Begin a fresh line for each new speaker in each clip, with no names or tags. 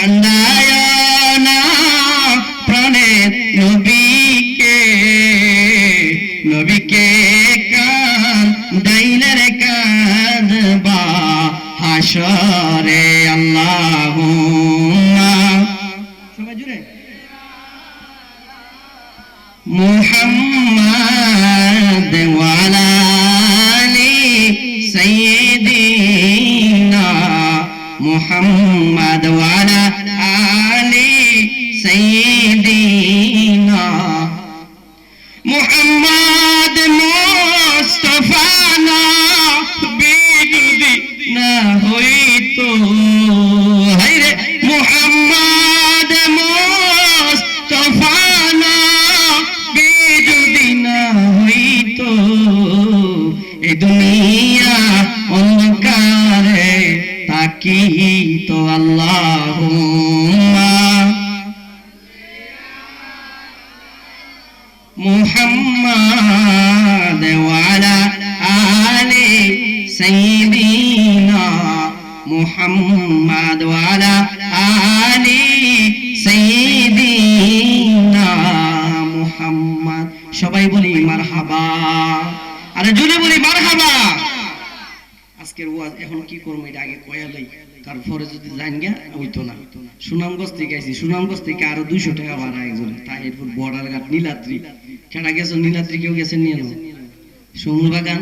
কান্দায় না প্রাণের নবীকে নবীকে কান দাইলের কাঁদবা হাসরে وعلى آل سيدنا محمد সবাই বলি মারহাবা আরে জোরে বলি মারহাবা আজকের ওয়াজ এখন কি করবো এটা আগে কয়ালাই তারপরে যদি জান গিয়া হইতো না সুনামগঞ্জ থেকে আইছি সুনামগঞ্জ থেকে আরো দুইশো টাকা ভাড়া একজনে তাই এরপর বর্ডার ঘাট নীলাদ্রি কেনা গেছো নীলাদ্রি কেউ গেছে নিয়ে নাও সমুর বাগান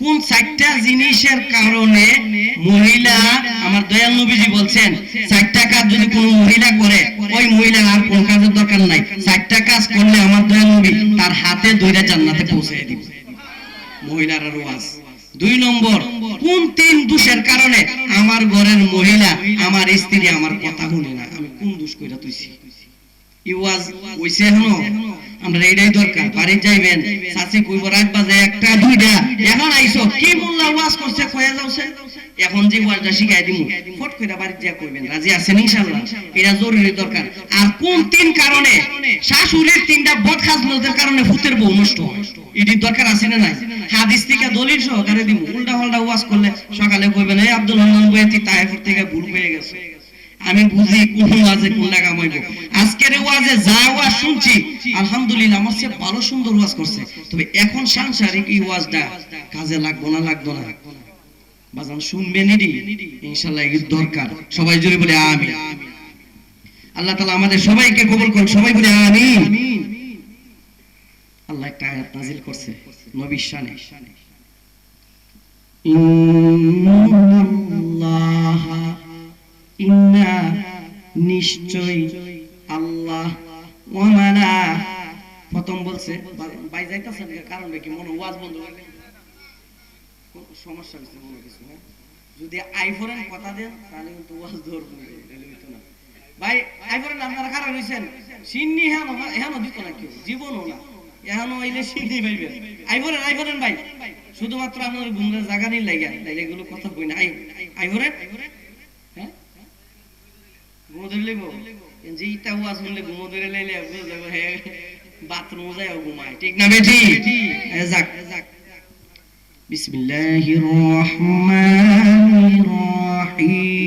কোন চারটা জিনিসের কারণে মহিলা, আমার দয়াল নবীজি বলছেন, চারটা কাজ যদি কোনো মহিলা করে, ওই মহিলা আর কোন কাজের দরকার নাই। চারটা কাজ করলে আমার দয়াল নবী তার হাতে ধইরা জান্নাতে পৌঁছে দিবে। মহিলার আর ওয়াজ। দুই নম্বর, কোন তিন দোষের কারণে আমার ঘরের মহিলা, আমার স্ত্রী আমার কথা শুনে না? আমি কোন দোষ কইরা তুইছি ইওয়াজ হইছে এখনও? আমরা এটাই দরকার। বাড়ি যাইবেন একটা, দুইটা। এখন কি ওয়াজ করছে, কয়া যাওছে এখন যে ওয়াজটা শিখাই দিমু, ফট কইরা বাড়ি যা কইবেন, রাজি আছেন ইনশাআল্লাহ? এটা জরুরি দরকার। আর কোন তিন কারণে? শাশুড়ির তিনটা বদ খাজলতের কারণে ফুতের বউ নষ্ট দরকার আছে না নাই? হাদিস থেকে দলিল সহকারে দিমু উল্টা পাল্টা ওয়াজ করলে সকালে কইবেন, এই আব্দুল রহমান বইতি তাহের থেকে ভুল হয়ে গেছে। আমি বুঝি কোন ওয়াজে কোনটা কামাইব আজকের ওয়াজে যা ওয়াজ শুনছি, আলহামদুলিল্লাহ আমার চেয়ে ভালো সুন্দর ওয়াজ করছে। তবে এখন সাংসারিক এই ওয়াজটা কাজে লাগবো না লাগবো না। বাজান শুনবেন ইনশাল্লাহ এর দরকার। সবাই জুড়ে বলে আমি আল্লাহ তালা আমাদের সবাইকে কবুল করুন সবাই বলে আমি আল্লাহ একটা আয়াত নাজিল করছে, নবীর শানে। ইন্নাল্লাহ ইন্না নিশ্চয় আল্লাহ প্রথম বলছে যাইতাছে কারণ কি? মনে ওয়াজ বন্ধ কোন সমস্যা মনে কিছু হ্যাঁ? যদি আইফোনের কথা দেন, তাহলে কিন্তু ওয়াজ ধরবো ভাই, আইফোনের কারণ হইছেন সিন্নি হেন হেন দিত না কেউ, জীবনও না। ভাই, শুধুমাত্র আপনার ঘুমরে জায়গা নেই লাগিয়া এগুলো কথা বই না। আই হ্যাঁ ঘুমো ধরে লইব যে ইটা হুয়া শুনলে ঘুমো ধরে লাইলে বাথরুম যায় ঘুমায় ঠিক বিসমিল্লাহির রহমানির রহিম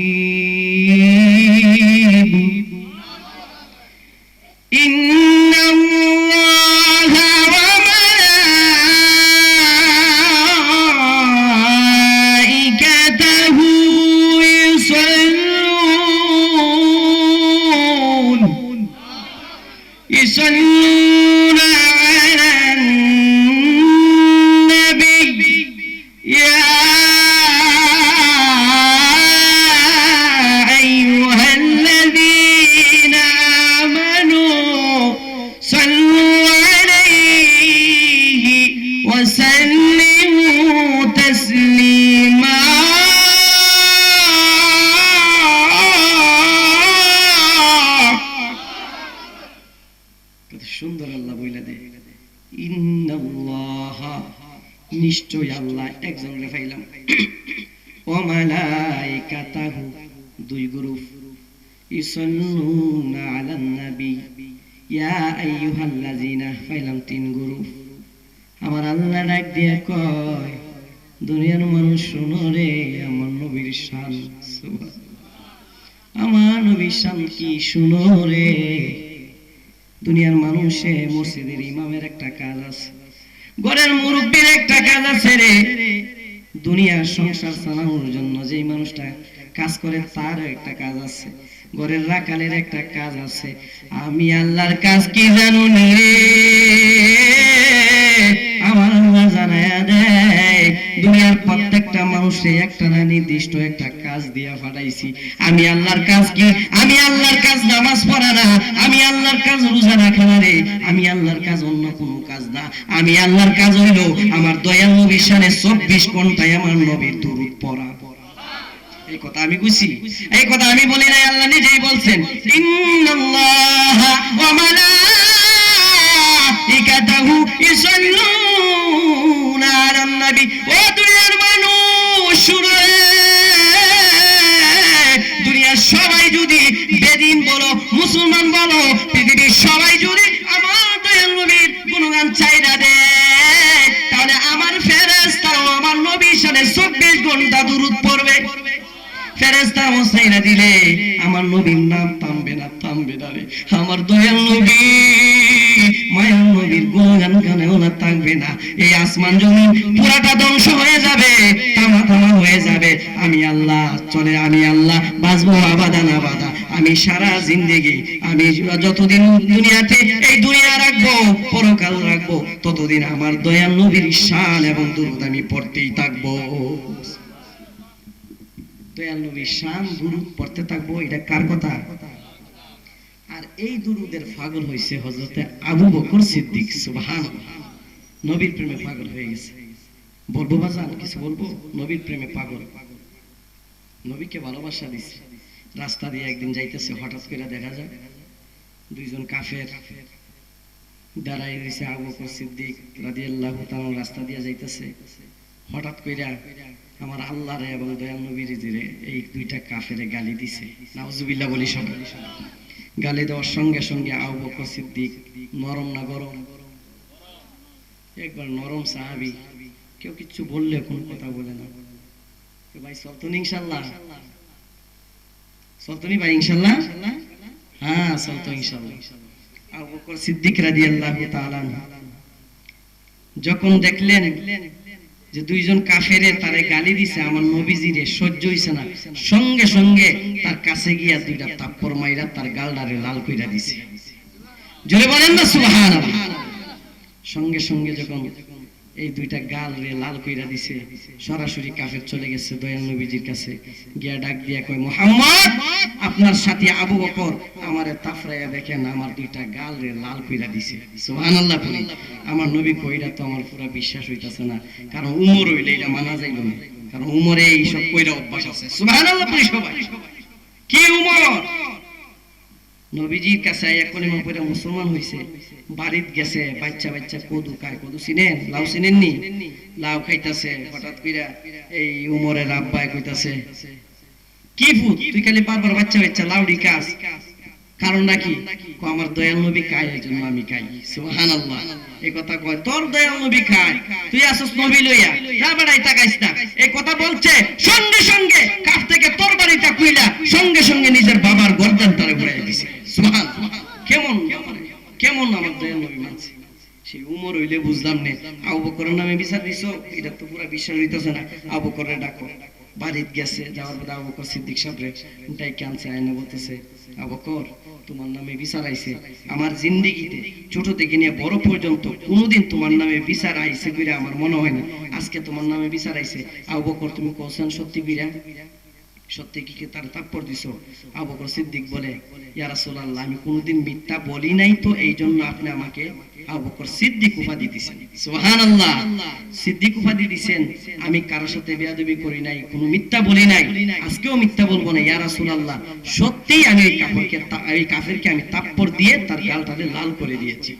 বইলা দে ইন্নাল্লাহ নিশ্চয় আল্লাহ একজন রে পাইলাম ও মালাইকাতাহু, দুই গ্রুপ। ইসাল্লুনা আলান নবী, ইয়া আইয়ুহাল্লাযিনা, পাইলাম তিন গ্রুপ। আমার আল্লাহ ডাক দিয়ে কয়, দুনিয়ার মানুষ শোনো রে, আমার নবীর শান আমার নবীর শান কি শুনো রে? দুনিয়ার মানুষে মসজিদের ইমামের একটা কাজ আছে। ঘরের মুরব্বীর একটা কাজ আছে রে। দুনিয়ার সংসার চালানোর জন্য যে মানুষটা কাজ করে তার একটা কাজ আছে। ঘরের রাকালের একটা কাজ আছে। আমি আল্লাহর কাজ কি জানুন রে? প্রত্যেকটা মানুষে একটা না নির্দিষ্ট একটা কাজ দিয়া ফাটাইছি আমি আল্লাহর কাজ কি? আমি আল্লাহর কাজ নামাজ পড়া না। আমি আল্লাহর কাজ রোজা রাখা না রে। আমি আল্লাহর কাজ অন্য কোনো কাজ না। আমি আল্লাহর কাজ হইল আমার দয়াল নবীর সানে চব্বিশ ঘন্টায় আমার নবীর দুরুদ পড়া। এই কথা আমি বুঝি এই কথা আমি বলি নাই, আল্লাহ নিজেই বলছেন, ইন্নাল্লাহা ওয়া মালাইকাতাহু ইসাল্লুনা আলান নবী ও সবাই যদি বেদিন বলো, মুসলমান বলো, পৃথিবীর সবাই যদি আমার দয়াল নবীর গুণগান চাইনা দেয়, তাহলে আমার ফেরেশতাও আমার নবীর সাথে চব্বিশ ঘণ্টা দূরত পড়বে। দিলে, আমার নবীর নাম থামবে না থামবে না আমার দয়াল নবী। মায়ার নবীর গুণগান গানেও না থাকবে না। এই আসমান জমিন পুরাটা ধ্বংস হয়ে যাবে হয়ে যাবে। আমি আল্লাহ, চলে আমি আল্লাহ, বাঁচবো আবাদা। না বাদা আমি সারা জিন্দেগি, আমি যতদিন দুনিয়াতে এই দুনিয়া রাখব, পরকাল রাখব, ততদিন আমার দয়াল নবীর শান এবং দুরুদ আমি পড়তেই থাকব। দয়াল নবীর শান, দুরুদ পড়তে থাকব, এটা কার কথা? এই দুরুদের পাগল হয়েছে হজরতে আবু বকর সিদ্দিক সুবহান নবীর প্রেমে পাগল হয়ে গেছে। বলব বাজান কিছু বলব? নবীর প্রেমে পাগল। নবীকে ভালোবাসা দিছে। রাস্তা দিয়ে একদিন যাইতেছে, হঠাৎ করে দেখা যায়, দুইজন কাফের দাঁড়াই রয়েছে আবু বকর সিদ্দিক রাদিয়াল্লাহু তাআলা রাস্তা দিয়ে যাইতেছে। হঠাৎ কইরা আমার আল্লাহরে এবং দয়াল নবীর এই দুইটা কাফেরে গালি দিছে। নাউজুবিল্লাহ বলি সবাই। গালি দেওয়ার সঙ্গে সঙ্গে বকর সিদ্দিক নরম না গরম? একবার নরম সাহাবি, কেউ কিছু বললে কোনো কথা বলে না। ভাই ইনশাল্লাহ? ভাই ইনশাল্লাহ? হ্যাঁ চলতো ইনশাল্লাহ। আবু বকর সিদ্দিক যখন দেখলেন যে দুইজন কাফেরে তারে গালি দিছে, আমার নবীজিরে সহ্য হইছে না। সঙ্গে সঙ্গে তার কাছে গিয়া দুইটা তাপ্পর মাইরা তার গালডারে লাল কইরা দিছে। জোরে বলেন না, সুবহানাল্লাহ। সঙ্গে সঙ্গে যখন এই দুইটা গাল রে লাল কইরা দিছে। সরাসরি কাফের চলে গেছে দয়াল নবীজির কাছে। গিয়া ডাক দিয়া কয়, মোহাম্মদ, আপনার সাথে আবু বকর আমারে তাফরাইয়া দেখেন, আমার দুইটা গাল রে লাল কইরা দিছে। সুবহানাল্লাহ বলি। আমার নবী কইরা তো আমার পুরো বিশ্বাস হইতাছে না। কারণ উমর হইলে এটা মানা যাইব না। কারণ উমরে এই সব কইরা অভ্যাস আছে। সুবহানাল্লাহ বলি সবাই। কি উমর? নবীজির কাছে মুসলমান বাড়িত গেছে, বাচ্চা বাচ্চা, কদু খায় কদু চিনেন? লাউ নি লাউ খাইতাছে, হঠাৎ এই উমরের আব্বাই কইতাছে, কি তুই খালি বারবার বাচ্চা বাচ্চা, লাউডি কাজ কারণ নাকি? আমার দয়াল নবী খায়, এই জন্য আমি খাই। সুবহানাল্লাহ। এই কথা কয়, তোর দয়াল নবী খায়। তুই আসস নবী লইয়া। যা বেড়াই তাকাইস না। এই কথা বলছে, সঙ্গে সঙ্গে কাছ থেকে তোর বাড়িটা কুইলা সঙ্গে সঙ্গে নিজের বাবার গর্দান তারে ঘুরাই দিছে। আমার তোমার নামে বিচার আমার জিন্দিগিতে, ছোট থেকে নিয়ে বড় পর্যন্ত কোনোদিন তোমার নামে বিচার আইছে কইরা আমার মনে হয় না। আজকে তোমার নামে বিচার আইছে। আবু বকর, তুমি কোসেন সত্যি কইরা সত্যি তার তাৎপর আবু বকর সিদ্দিক বলে আমি কোনোদিন মিথ্যা বলি নাই তো এই জন্য আপনি আমাকে আমি দিয়ে তার লাল করে দিয়েছি।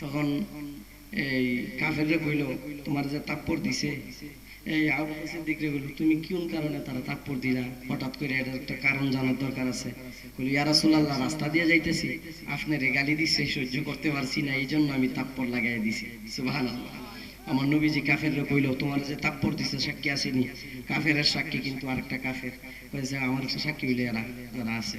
তখন এই কাফেররে কইল, তোমার যে তাপ্পর দিছে এই আবু বকর সিদ্দিক রে কইল তুমি কোন কারণে তারা তাপ্পর দিলা? হঠাৎ করে এটার একটা কারণ জানার দরকার আছে। কইল, ইয়া রাসূলুল্লাহ, রাস্তা দিয়ে যাইতেছি। আপনারে গালি দিছে, সহ্য করতে পারছি না এই জন্য আমি তাপ্পর লাগাই দিছি। সুবহানাল্লাহ। আমার নবীজি কাফেররে কইল, তোমার যে তাপ্পর দিছে, সাক্ষী আসেনি। কাফেরের সাক্ষী কিন্তু আরেকটা কাফের। কইছে, আমার সাক্ষী হইলে এরা, যারা আছে।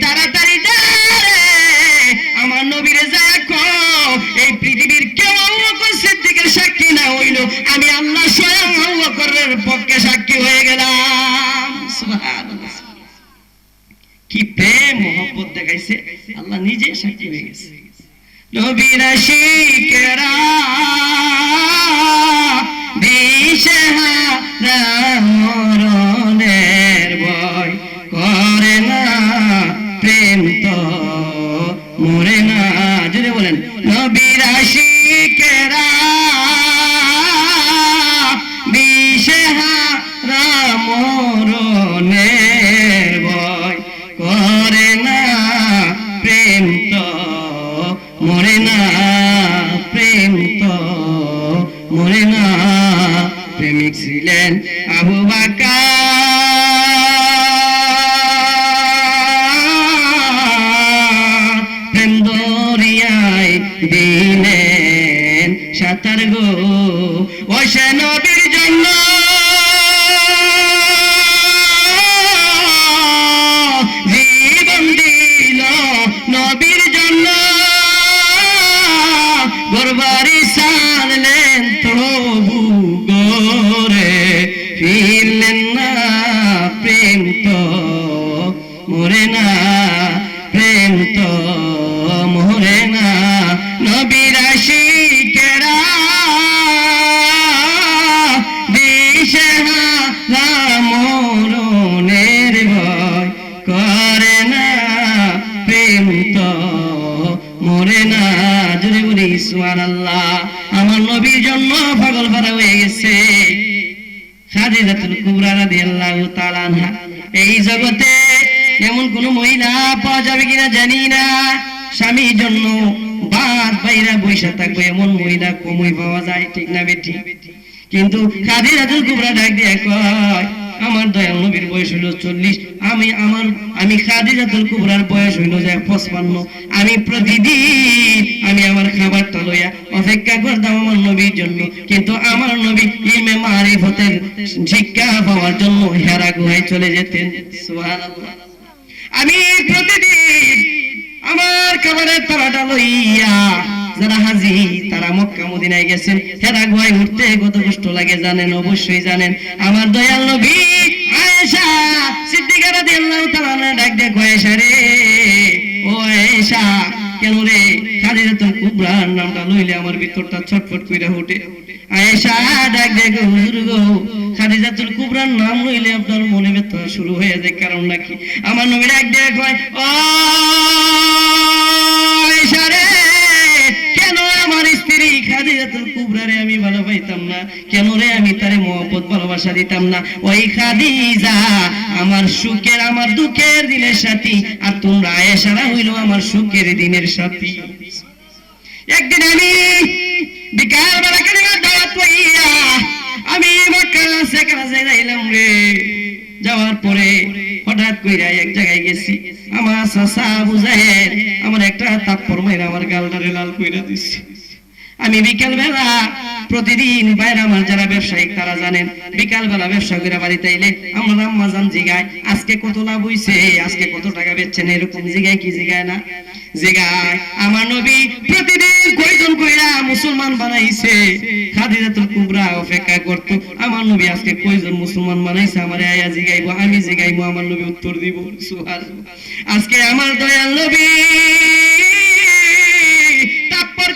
দেখাইছে আল্লাহ নিজে সাক্ষী হয়ে গেছে। নবীরা শিকেরা be এই জগতে এমন কোন মহিলা পাওয়া যাবে কিনা জানি না। স্বামীর জন্য বাদ বাইরা বৈশা থাকবে, এমন মহিলা কমই পাওয়া যায়, ঠিক না বেটি? কিন্তু খাদিজাতুল কুবরা ডাক দিয়ে কয় আমার দয়াল নবীর বয়স হইল চল্লিশ। আমি আমার, আমি খাদিজাতুল কুবরার বয়স হইল যে পঁচপান্ন। আমি প্রতিদিন, আমি আমার খাবারটা লইয়া অপেক্ষা করতাম আমার নবীর জন্য। কিন্তু আমার নবী ইলমে মারিফতের শিক্ষা পাওয়ার জন্য হেরা গুহায় চলে যেতেন। আমি প্রতিদিন আমার খাবারের তারাটা লইয়া যারা হাজি তারা মক্কা মদিনায় গেছেন। হেরা গুহায় উঠতে কত কষ্ট লাগে জানেন, অবশ্যই জানেন। আমার দয়াল নবী আয়েশা সিদ্দিকা রাদিয়াল্লাহু তাআলা ডাক আয়েশা রে? ও আয়েশা, কেন রে? খাদিজাতুল কুবরার নামটা লইলে আমার ভিতরটা ছটফট কইরা ওঠে আয়েশা ডাক দিয়ে, গো হুজুর গো কুবরার নাম লইলে আপনার মনে ব্যথা শুরু হয়ে যায়, কারণ নাকি? আমার নবী ডাক দিয়ে, কয়, ও খাদিজাতুল কুবরারে আমি ভালো পাইতাম না। কেন রে আমি তারে মহব্বত, ভালোবাসা দিতাম না? ওই খাদিজা, আমার সুখের, আমার দুঃখের দিনের সাথী। আর তোমরা আয়েশারা হইল আমার সুখের দিনের সাথী। একদিন আমি বিকাল বেলা দাওয়াত লইয়া আমি মক্কা রে। যাওয়ার পরে হঠাৎ কইরা এক জায়গায় গেছি। আমার চাচা বুঝায় আমার একটা তাপ্পর মাইরা আমার গালটারে লাল কইরা দিছে। আমি বিকেল বেলা প্রতিদিন বাইরে আমার যারা ব্যবসায়িক, তারা জানেন বিকাল বেলা ব্যবসা করে বাড়িতে এলে আমার আম্মা জান জিগায়, আজকে কত লাভ হইছে, আজকে কত টাকা বেচছেন, এরকম জিগায় কি জিগায় না? আমার নবী কয়জন মুসলমান বানাইছে? অপেক্ষা করত, আমার নবী আজকে কয়জন বানাইছে আয়া জিগাইবো, আমি আমার নবী উত্তর দিব আজকে আমার দয়াল নবী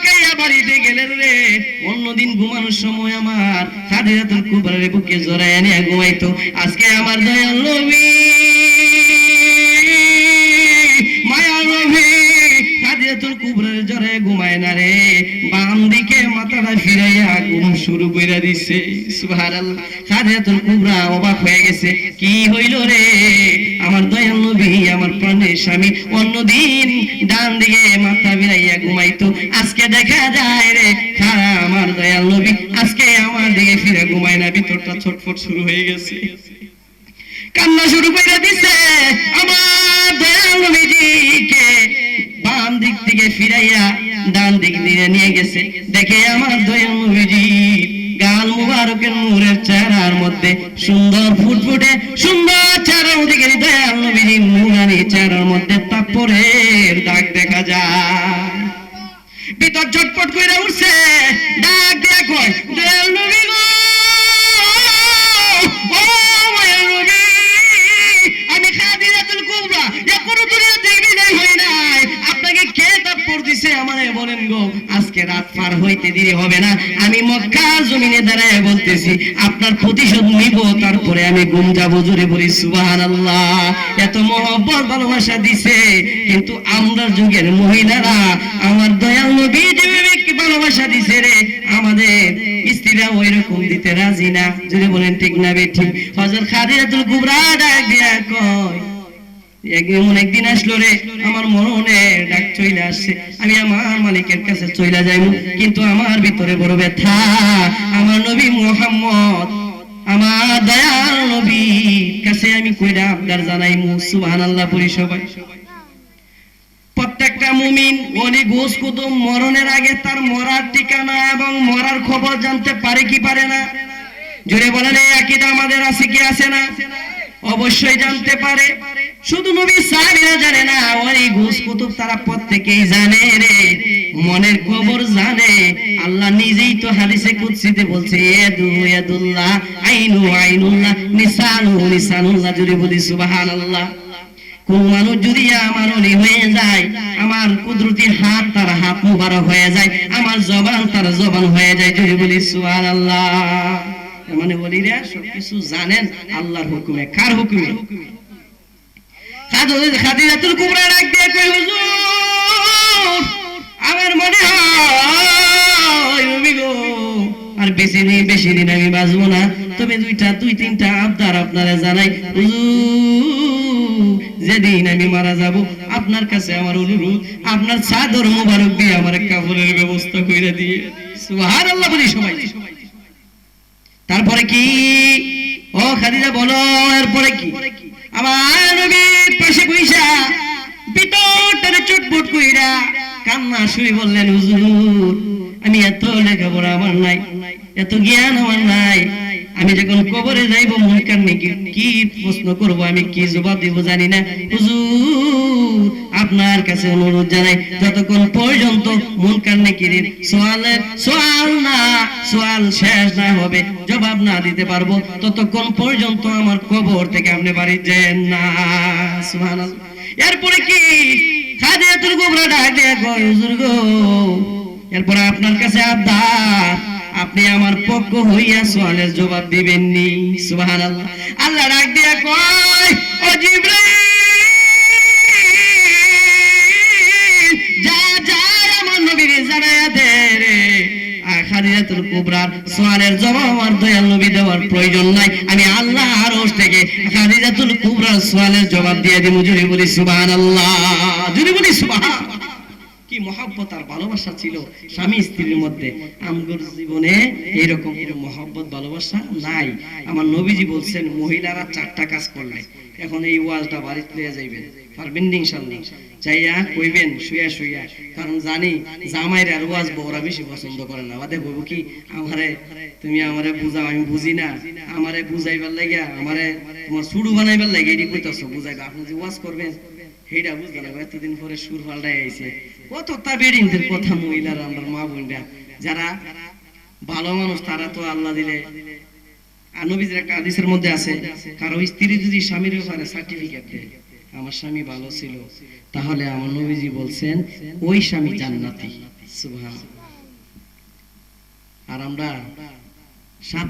কাইয়া বাড়িতে গেলেন রে। অন্যদিন ঘুমানোর সময় আমার খাদিজাতুল কুবরার বুকে জড়ায় নিয়ে ঘুমাইতো। আজকে আমার দয়াল নবী, মায়া নবী, খাদিজাতুল কুবরার জড়ে ঘুমায় না রে। বাম মাথাটা ফিরাইয়া ঘুম শুরু কইরা দিছে। সুবহানাল্লাহ, খাদিজাতুল কুবরা অবাক হয়ে গেছে। কি হইল রে? আমার দয়াল নবী, আমার প্রাণের স্বামী অন্যদিন ডান দিকে মাথা ফিরাইয়া ঘুমাইতো। আজকে দেখা যায় রে, খারা আমার দয়াল নবী, আজকে আমার দিকে ফিরে ঘুমায় না, ভিতরটা ছটফট শুরু হয়ে গেছে। কান্না শুরু করে দিছে, আমার দয়াল নবীজিকে বাম দিক ফিরাইয়া ডান দিক দিয়ে নিয়ে গেছে। দেখে আমার দয়াল নবীজি গাল মুবারকের মুরের চেহারার মধ্যে সুন্দর ফুটফুটে সুন্দর চেহারার মধ্যে গেলে দয়াল নবীজি মুরানি চেহারার মধ্যে তাপরের দাগ দেখা যায়। ভিতর ঝটপট করে উঠছে ডাক দিয়া দয়াল নবী তাপ্পর দিছে আমারে বলেন গো, আজকে রাত পার হইতে দেরি হবে না। আমি মক্কার জমিনে দাঁড়ায় বলতেছি, আপনার প্রতিশোধ নিব, তারপরে আমি ঘুম যাব জোরে বলি, সুবহানাল্লাহ। এত মহব্বত, ভালোবাসা দিছে, কিন্তু আমরা যুগের মহিলারা আমার দয়াল নবী যেভাবে ভালোবাসা দিছে রে, আমাদের স্ত্রীরা ওই রকম দিতে রাজি না। যদি বলেন, ঠিক না বেঠি হযরত খাদিজাতুল কুবরা ডাক দিয়া কয় এমন একদিন আসলো রে, আমার মরণে ডাক চলে আসছে। আমি আমার মালিকের কাছে চলে যাইব কিন্তু আমার ভিতরে বড় ব্যথা। আমার নবী মোহাম্মদ, আমার দয়াল নবী, কাছে আমি কইরা আবদার জানাইমু, সুবহানাল্লাহ পড়ি সবাই। প্রত্যেকটা মুমিন অলি ঘোষ কুতুম মরণের আগে তার মরার ঠিকানা এবং মরার খবর জানতে পারে কি পারে না? জোরে বলেন, এই আকিদা আমাদের আছে কি আছে না? অবশ্যই জানতে পারে। শুধু নবী সাহাবীরা জানে না অলি ঘোষ কুতুব তারা প্রত্যেকেই জানে রে। মনের খবর জানে। আল্লাহ নিজেই তো হাদিসে কুদসিতে বলছে, ইয়াদু ইয়াদুল্লাহ, আইনু আইনুল্লাহ নিসানু নিসানুল্লাহ জুড়ে বলি সুবহানাল্লাহ। কোন মানুষ যদি আমার অলি হয়ে যায়, আমার কুদরতি হাত তার হাত মুবারক হয়ে যায়, আমার জবান তার জবান হয়ে যায়, যদি বলি সুবহান আল্লাহ মানে বলিরা সবকিছু জানেন আল্লাহর হুকুমে। কার হুকুমে? যেদিন আমি মারা যাব, আপনার কাছে আমার অনুরোধ, আপনার চাদর মোবারক দিয়ে আমার কাপড়ের ব্যবস্থা করে দিয়ে। বলি সবাই। তারপরে কি? ও খাদিজা বলো, এরপরে কি? কান্না আমি এত লেখাপড়া আমার নাই, এত জ্ঞান আমার নাই। আমি যখন কবরে যাইব, মনে নাকি কি প্রশ্ন করব, আমি কি জবাব দিব জানি না। হুজুর আপনার কাছে অনুরোধ জানাই, যতক্ষণ পর্যন্ত মুনকার নাকি সোয়ালের সোয়াল না সোয়াল শেষ না হবে, জবাব না দিতে পারব, ততক্ষণ পর্যন্ত আমার কবর থেকে আপনি বাড়ি যান না, সুবহানাল্লাহ। এরপরে কি? খাদিজাতুল কুবরা ডাক দিয়ে এরপরে আপনার কাছে আবদার আপনি আমার পক্ষ হইয়া সোয়ালের জবাব দিবেন নি সুবহানাল্লাহ। আল্লাহ ডাক দিয়া কয়, ও জিবরাইল! আমার ভালোবাসা ছিল স্বামী স্ত্রীর মধ্যে। আমগর জীবনে এরকম ভালোবাসা নাই। আমার নবীজি বলছেন, মহিলারা চারটা কাজ করলে, এখন এই ওয়াজটা বাড়িতে যাইবেন। পারবেন চাইয়া কইবেন শুয়া শুয়া কারণ জানি জামাইরে আর ওয়াজ বউরা বেশি পছন্দ করে না। বাদে বলব কি, আমারে, তুমি আমারে বুঝাও, আমি বুঝি না। আমারে বুঝাইবার লাগে আমারে তোমার সুড়ু বানাইবার লাগে এটি কইতাছো, বুঝাইবা। আপনি যে ওয়াজ করবেন, সেইটা বুঝতে না। এতদিন পরে সুর পাল্টাই আইছে। কত তা বেডিনদের কথা মহিলারা আমরা মা বোনরা। যারা ভালো মানুষ, তারা তো আল্লাহ দিলে। নবীদের একটা মধ্যে আছে, কারও স্ত্রী যদি স্বামীর ব্যাপারে সার্টিফিকেট দেয় আমার স্বামী ভালো ছিল। তাহলে আমার নবীজি বলছেন, ওই স্বামী জান্নাতি। সুবহান আর আমরা সাত